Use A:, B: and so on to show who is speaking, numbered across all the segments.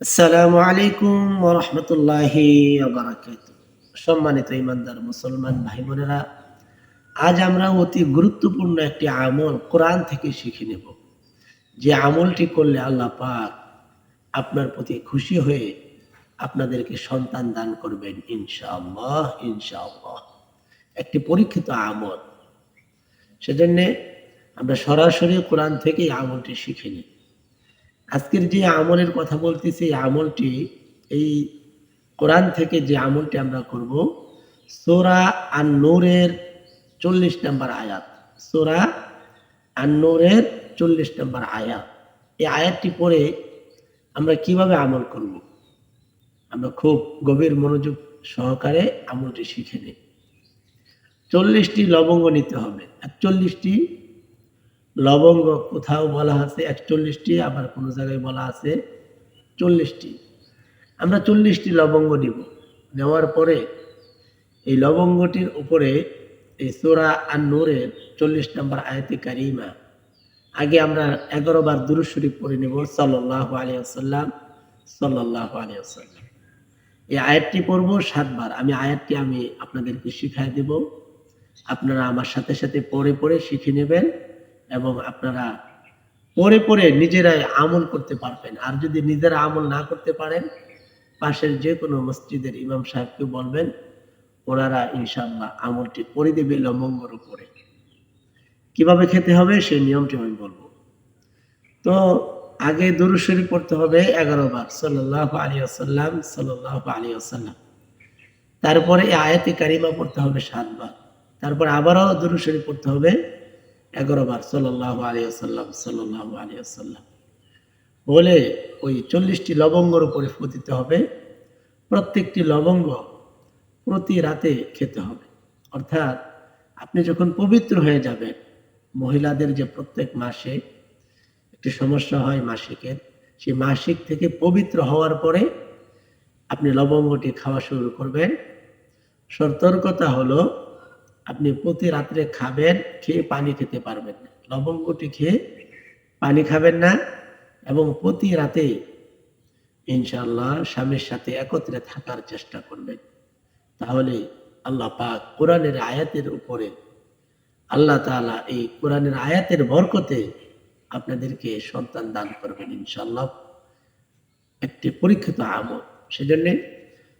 A: আসসালামু আলাইকুম ওরহমতুল্লাহি সম্মানিত ইমানদার মুসলমান ভাই বোনেরা আজ আমরা অতি গুরুত্বপূর্ণ একটি আমল কোরআন থেকে শিখে নেব। যে আমলটি করলে আল্লাহ পাক আপনার প্রতি খুশি হয়ে আপনাদেরকে সন্তান দান করবেন, ইনশাআল্লাহ ইনশাআল্লাহ। একটি পরীক্ষিত আমল। সেজন্যে আমরা সরাসরি কোরআন থেকে আমলটি শিখে নিই। আজকের যে আমলের কথা বলতেছি এই আমলটি, এই কোরআন থেকে যে আমলটি আমরা করব, সোরা আর নূরের চল্লিশ নম্বর আয়াত। সোরা আর নূরের চল্লিশ নম্বর আয়াত। এই আয়াতটি পড়ে আমরা কীভাবে আমল করব? আমরা খুব গভীর মনোযোগ সহকারে আমলটি শিখে নিই। চল্লিশটি লবঙ্গ নিতে হবে। একচল্লিশটি লবঙ্গ কোথাও বলা আছে একচল্লিশটি, আবার কোনো জায়গায় বলা আছে চল্লিশটি। আমরা চল্লিশটি লবঙ্গ নিব নেওয়ার পরে এই লবঙ্গটির উপরে এই সোরা আর নূরের চল্লিশ নম্বর আয়তি কারিমা। আগে আমরা এগারো বার দুরু শরীফ পড়ে নেব সাল্লাহ আলিয়াল্লাম সাল্লাহ আলিয়াল্লাম এই আয়াতটি পড়ব সাতবার আমি আয়াতটি আমি আপনাদেরকে শিখাই দেব। আপনারা আমার সাথে সাথে পড়ে পড়ে শিখে নেবেন। এবং আপনারা পরে পরে নিজেরাই আমল করতে পারবেন। আর যদি নিজেরা আমল না করতে পারেন, পাশের যে কোনো মসজিদের ইমাম সাহেবকে বলবেন, ওনারা ইনশাল্লাহ আমলটি করে দেবে লবঙ্গর উপরে। কীভাবে খেতে হবে সেই নিয়মটি আমি বলব। তো আগে দুরুশরী পড়তে হবে এগারো বার সাল্লাহ আলী আসাল্লাম সাল্লাহ আলী আসাল্লাম তারপরে আয়াতি কারিমা পড়তে হবে সাতবার তারপর আবারও দুরুশরী পড়তে হবে এগারো বার সাল্লাহ আলিয়াল্লাম সাল্লাহ আলিয়াল্লাম বলে ওই চল্লিশটি লবঙ্গর উপরে পতিতে হবে। প্রত্যেকটি লবঙ্গ প্রতি রাতে খেতে হবে। অর্থাৎ আপনি যখন পবিত্র হয়ে যাবেন, মহিলাদের যে প্রত্যেক মাসে একটি সমস্যা হয় মাসিকের, সেই মাসিক থেকে পবিত্র হওয়ার পরে আপনি লবঙ্গটি খাওয়া শুরু করবেন। সতর্কতা হলো আপনি প্রতি রাত্রে খাবেন, খেয়ে পানি খেতে পারবেন না। লবঙ্গটি খেয়ে পানি খাবেন না এবং প্রতি রাতে ইনশাল্লাহ স্বামীর সাথে একত্রে থাকার চেষ্টা করবেন। তাহলে আল্লাহ পাক কোরআনের আয়াতের উপরে আল্লাহ তালা এই কোরআনের আয়াতের বরকতে আপনাদেরকে সন্তান দান করবেন ইনশাল্লাহ একটি পরীক্ষিত আমল। সেজন্যে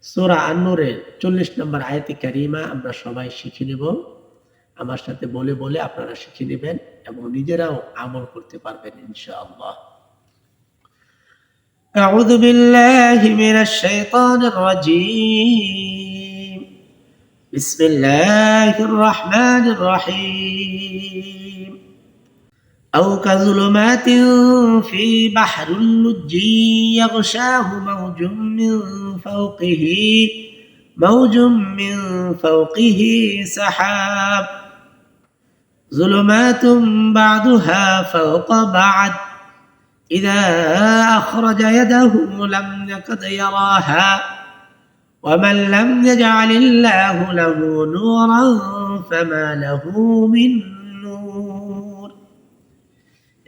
A: সোরা আন্নুরের চল্লিশ নম্বর আয়াতি কারিমা আমরা সবাই শিখে নেব আমার সাথে বলে বলে আপনারা শিখে নেবেন এবং নিজেরাও আমল করতে পারবেন ইনশাআল্লাহ أعوذ بالله من الشيطان الرجيم بسم الله الرحمن الرحيم أو كظلمات في بحر اللج يغشاه موج من فوقه موج من فوقه سحاب. ظلمات بعضها فوق بعد إذا أخرج يده لم يكد يراها. ومن لم يجعل الله له نورا فما له من نور.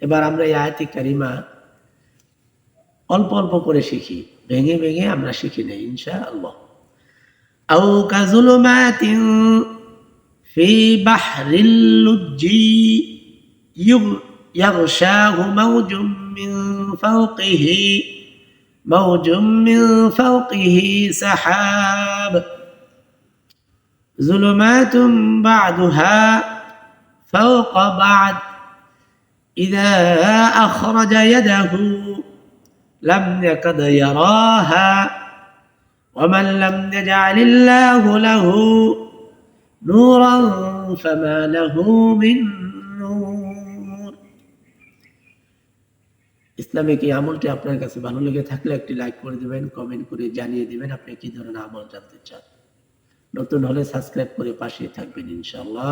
A: এবার আমরা এই আয়াতি কারিমা অল্প অল্প করে শিখি ভেঙে ভেঙে আমরা শিখি নেই ইনশা আল্লাহ أو كظلمات في بحر اللج يغشاه موج من فوقه موج من فوقه سحاب ظلمات بعدها فوق بعد إذا أخرج يده لم يكد يراها ومن لم يجعل الله له نورا فما له من نور ইসলামিক এই আমলটি আপনার কাছে ভালো লেগে থাকলে একটি লাইক করে দিবেন কমেন্ট করে জানিয়ে দিবেন আপনি কি ধরনের আমল জানতে চান নতুন হলে সাবস্ক্রাইব করে পাশে থাকবেন ইনশাআল্লাহ